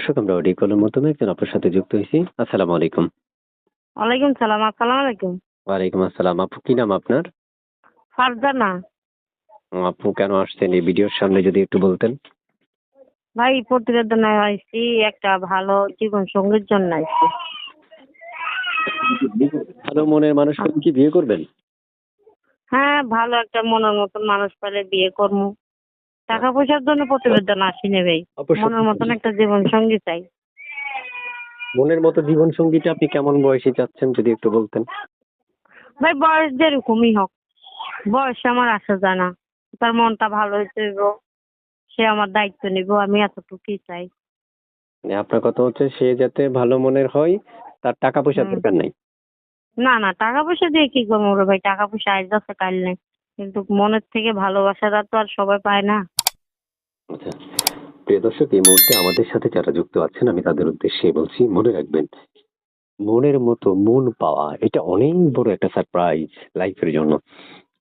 দর্শক আমরা অডিও কলের মাধ্যমে একজন আপনার সাথে যুক্ত হয়েছি। আসসালামু আলাইকুম। ওয়ালাইকুম সালাম আসসালামু আলাইকুম। ওয়ালাইকুম আসসালাম। আপু কি নাম আপনার? ফারজানা। আপু কেন আসছেন? এই ভিডিওর সামনে যদি একটু বলতেন। ভাই প্রতিবেদনে আইছি একটা ভালো জীবন সঙ্গীর জন্য আইছি। ভালো মনের মানুষ পেলে কি বিয়ে করবেন? হ্যাঁ ভালো একটা মনের মতন মানুষ পেলে বিয়ে করব টাকা পয়সার জন্য প্রতিবেদন আসিনি ভাই। মনের মতন একটা জীবন সঙ্গী চাই। মনের মতো জীবন সঙ্গীটা আপনি কেমন বয়সে চাচ্ছেন যদি একটু বলতেন? ভাই বয়স যেরকমই হোক। বয়স আমার আসা যায় না। তার মনটা ভালো হইতে সে আমার দায়িত্ব নিব আমি এতটুকুই চাই। মানে আপনার কথা হচ্ছে সে যাতে ভালো মনের হয় তার টাকা পয়সার হুম। দরকার নাই। না না টাকা পয়সা দিয়ে কি করব ভাই? টাকা পয়সা আজ যাচ্ছে কাল নেই। কিন্তু মনের থেকে ভালোবাসাটা তো আর সবাই পায় না। আচ্ছা। প্রিয় দর্শক, এই মুহূর্তে আমাদের সাথে যারা যুক্ত আছেন, আমি তাদের উদ্দেশ্যে বলছি, মনে রাখবেন, মনের মতো মন পাওয়া, এটা অনেক বড় একটা সারপ্রাইজ লাইফের জন্য।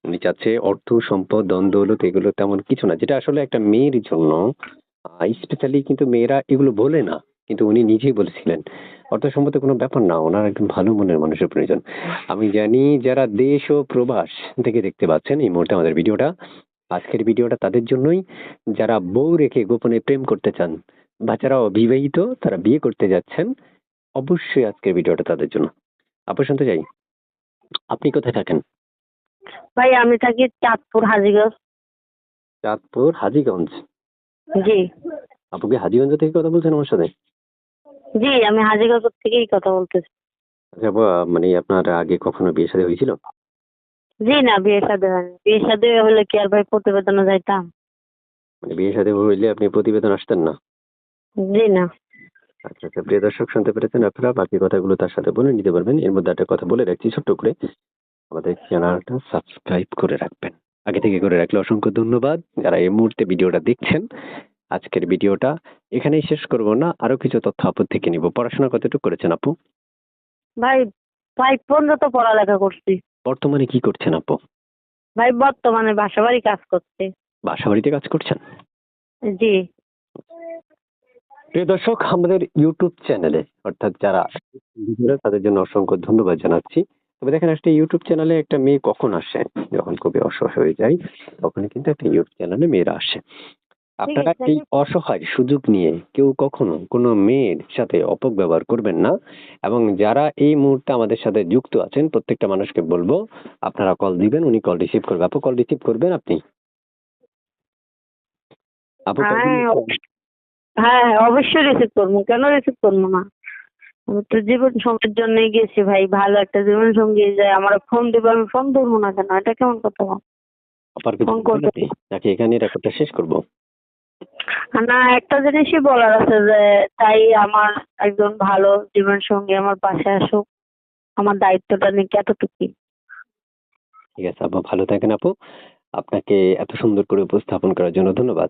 উনি চাচ্ছে, অর্থ, সম্পদ দন দৌলত এগুলো তেমন কিছু না, যেটা আসলে একটা মেয়ের জন্য স্পেশালি কিন্তু মেয়েরা এগুলো বলে না, কিন্তু উনি নিজেই বলেছিলেন। অর্থ সম্পদের কোনো ব্যাপার না, ওনার একদম ভালো মনের মানুষের প্রয়োজন। আমি জানি, যারা দেশ ও প্রবাস থেকে দেখতে পাচ্ছেন, এই মুহূর্তে আমাদের ভিডিওটা আজকের ভিডিওটা তাদের জন্যই। যারা বউ রেখে গোপনে প্রেম করতে চান বা যারা অবিবাহিত তারা বিয়ে করতে যাচ্ছেন অবশ্যই আজকের ভিডিওটা তাদের জন্য। আপু শুনতে চাই। আপনি কোথায় থাকেন? ভাই আমি থাকি চাঁদপুর হাজিগঞ্জ। চাঁদপুর হাজিগঞ্জ? জি। আপু কি হাজিগঞ্জ থেকে কথা বলছেন আমার সাথে? জি আমি হাজিগঞ্জ থেকেই কথা বলতেছি। আচ্ছা মানে আপনার আগে কখনো বিয়ে শাদী হয়েছিল? জি না বিয়ে সাথে হয়নি। বিয়ে সাথে হলে কি আর ভাই প্রতিবেদনে যাইতাম? মানে বিয়ে শাদী হইলে আপনি প্রতিবেদন আসতেন না? জি না। আচ্ছা আচ্ছা প্রিয় দর্শক শুনতে পেরেছেন আপনারা? বাকি কথাগুলো তার সাথে বলে নিতে পারবেন। এর মধ্যে একটা কথা বলে রাখছি ছোট্ট করে। আমাদের চ্যানেলটা সাবস্ক্রাইব করে রাখবেন। আগে থেকে করে রাখলে অসংখ্য ধন্যবাদ। যারা এই মুহূর্তে ভিডিওটা দেখছেন আজকের ভিডিওটা এখানেই শেষ করব না। আরও কিছু তথ্য আপু থেকে নিব। পড়াশোনা কতটুকু করেছেন আপু? ভাই ফাইভ পর্যন্ত তো পড়ালেখা করছি। বর্তমানে কি করছেন আপু? ভাই বর্তমানে বাসা বাড়ি কাজ করছে। বাসা বাড়িতে কাজ করছেন? জি। প্রিয় দর্শক আমাদের ইউটিউব চ্যানেলে অর্থাৎ যারা তাদের জন্য অসংখ্য ধন্যবাদ জানাচ্ছি। তবে দেখেন একটা ইউটিউব চ্যানেলে একটা মেয়ে কখন আসে? যখন খুবই অসহায় হয়ে যায় তখনই কিন্তু একটা ইউটিউব চ্যানেলে মেয়েরা আসে। আপনারা এই অসহায় সুযোগ নিয়ে কেউ কখনো কোনো মেয়ের সাথে অপব্যবহার করবেন না? এবং যারা এই মুহূর্তে আমাদের সাথে যুক্ত আছেন প্রত্যেকটা মানুষকে বলব আপনারা কল দিবেন উনি কল রিসিভ করবে। আপু কল রিসিভ করবেন আপনি? আপু হ্যাঁ? হ্যাঁ হ্যাঁ অবশ্যই রিসিভ করব। কেন রিসিভ করব না? আমি তো জীবন সঙ্গীর জন্যই গেছি ভাই ভালো একটা জীবন সঙ্গী যায় আমার ফোন দেবো আমি ফোন ধরবো না কেন? এটা কেমন কথা। আপনি? নাকি এখানে রেকর্ডটা শেষ করব? না, একটা জিনিসই বলার আছে যে, তাই আমার একজন ভালো জীবন সঙ্গী আমার পাশে আসুক, আমার দায়িত্বটা নিক এতটুকুই। ঠিক আছে আপু ভালো থাকেন আপু। আপনাকে এত সুন্দর করে উপস্থাপন করার জন্য ধন্যবাদ।